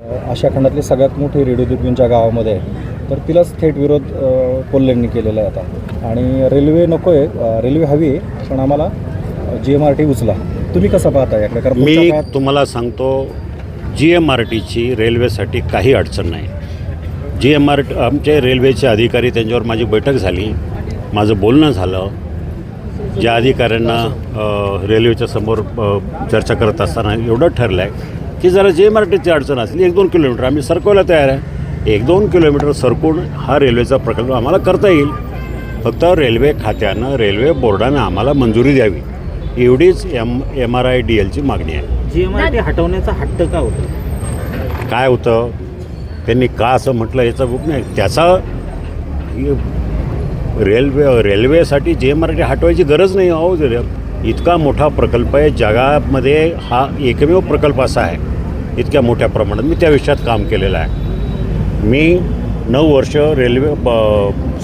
आशिया खंडातली सगळ्यात मोठी रेडिओ दुर्बीनच्या गावामध्ये आहे. तर तिलाच थेट विरोध कोल्हेंनी केलेला आहे आता. आणि रेल्वे नको आहे रेल्वे हवी आहे पण आम्हाला जी एम आर टी उचला. तुम्ही कसं पाहता याकडे? कारण पुढच्या मी काळात- तुम्हाला सांगतो जी एम आर टीची रेल्वेसाठी काही अडचण नाही. जी एम आर आमचे रेल्वेचे अधिकारी त्यांच्यावर माझी बैठक झाली. माझं बोलणं झालं. ज्या अधिकाऱ्यांना अ, रेल्वेच्या समोर अ, चर्चा करत असताना एवढं ठरलं आहे की जरा जी टीची अडचण असली एक दोन किलोमीटर. आम्ही सरकवायला तयार आहे. एक दोन किलोमीटर सरकून हा रेल्वेचा प्रकल्प आम्हाला करता येईल. फक्त रेल्वे खात्यानं रेल्वे बोर्डानं आम्हाला मंजुरी द्यावी. एवढीच M M R I D एलची मागणी आहे. जी एम आर टी हटवण्याचा हट्ट का होतो? काय होतं? त्यांनी का असं म्हटलं याचा बुक नाही त्याचा रेल्वे रेल्वेसाठी जे एम आर टी हटवायची गरज नाही. अहो इतका मोठा प्रकल्प आहे जगामध्ये हा एकमेव प्रकल्प असा आहे. इतक्या मोठ्या प्रमाणात मी त्या विषयात काम केलेलं आहे. मी नऊ वर्ष रेल्वे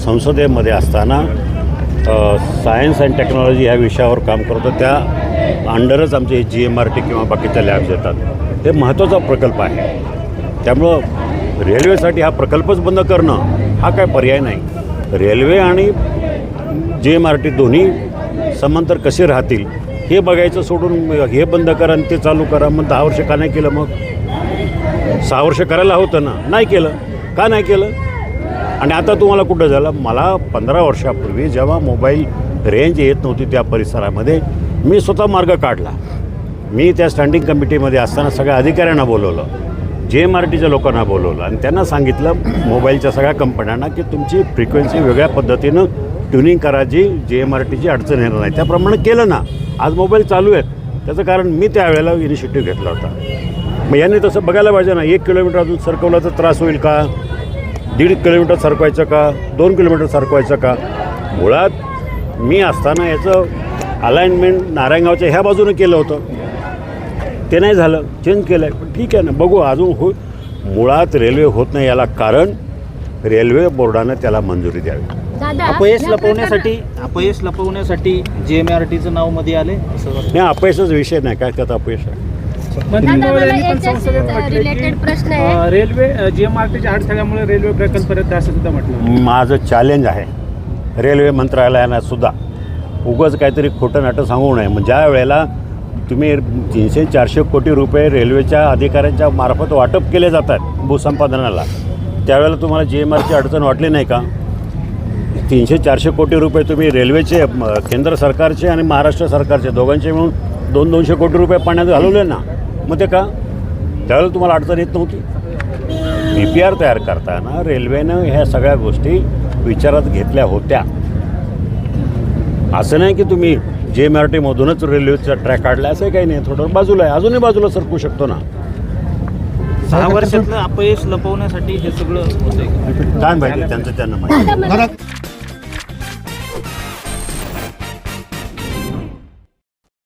संसदेमध्ये असताना सायन्स अँड टेक्नॉलॉजी ह्या विषयावर काम करतो त्या अंडरच आमचे जी एम आर टी किंवा बाकीच्या लॅब्स येतात. हे महत्त्वाचा प्रकल्प आहे. त्यामुळं रेल्वेसाठी हा प्रकल्पच बंद करणं हा काय पर्याय नाही. रेल्वे आणि जी एम आर टी दोन्ही समांतर कसे राहतील हे बघायचं सोडून हे बंद करा आणि ते चालू करा. मग दहा वर्ष का नाही केलं मग? सहा वर्ष करायला होतं ना? नाही केलं. का नाही केलं? आणि आता तुम्हाला कुठं झालं? मला पंधरा वर्षापूर्वी जेव्हा मोबाईल रेंज येत नव्हती त्या परिसरामध्ये मी स्वतः मार्ग काढला. मी त्या स्टँडिंग कमिटीमध्ये असताना सगळ्या अधिकाऱ्यांना बोलवलं. जे एम आर टीच्या लोकांना बोलवलं. आणि त्यांना सांगितलं मोबाईलच्या सगळ्या कंपन्यांना की तुमची फ्रिक्वेन्सी वेगळ्या पद्धतीनं ट्युनिंग करायची जे एम आर टीची अडचण येणार नाही. त्याप्रमाणे केलं ना. आज मोबाईल चालू आहेत. त्याचं कारण मी त्यावेळेला इनिशिएटिव्ह घेतला होता. मग यांनी तसं बघायला पाहिजे ना एक किलोमीटर अजून सरकवल्याचा त्रास होईल का? दीड किलोमीटर सरकवायचं का? दोन किलोमीटर सरकवायचं का? मुळात मी असताना याचं अलाइनमेंट नारायणगावच्या ह्या बाजूनं केलं होतं. ते नाही झालं. चेंज केलं आहे पण ठीक आहे ना. बघू अजून हो मुळात रेल्वे होत नाही याला कारण रेल्वे बोर्डानं त्याला मंजुरी द्यावी. अपयश लपवण्यासाठी अपयश लपवण्यासाठी जी एम आर टीचं नावमध्ये आले? असं. नाही अपयशाचा विषय नाही काय त्यात अपयश आहे? दादा मला याच्याशी रिलेटेड प्रश्न आहे. रेल्वे जी एम आर टीच्या अडथळ्यामुळे रेल्वे प्रकल्प रद्द असं सुद्धा म्हटलं. माझं चॅलेंज आहे. रेल्वे मंत्रालयानं सुद्धा उगच काहीतरी खोटं नाटं सांगू नये. मग ज्या वेळेला तुम्ही तीनशे चारशे कोटी रुपये रेल्वेच्या अधिकाऱ्यांच्या मार्फत वाटप केले जातात भूसंपादनाला त्यावेळेला तुम्हाला जी एम आरची अडचण वाटली नाही का? तीनशे चारशे कोटी रुपये तुम्ही रेल्वेचे केंद्र सरकारचे आणि महाराष्ट्र सरकारचे दोघांचे मिळून दोन दोनशे कोटी रुपये पाण्यात घालवले ना मग ते का? त्यावेळेला तुम्हाला अडचण येत नव्हती. पी पी आर तयार करताना रेल्वेनं ह्या सगळ्या गोष्टी विचारात घेतल्या होत्या. असं नाही की तुम्ही जे एम आर टीमधूनच रेल्वेचा ट्रॅक काढला असं काही नाही. थोडं बाजूला आहे. अजूनही बाजूला सरकू शकतो ना. सहा वर्षातलं अपयश लपवण्यासाठी हे सगळं होतंय. काय माहिती त्यांचं त्यांना माहिती.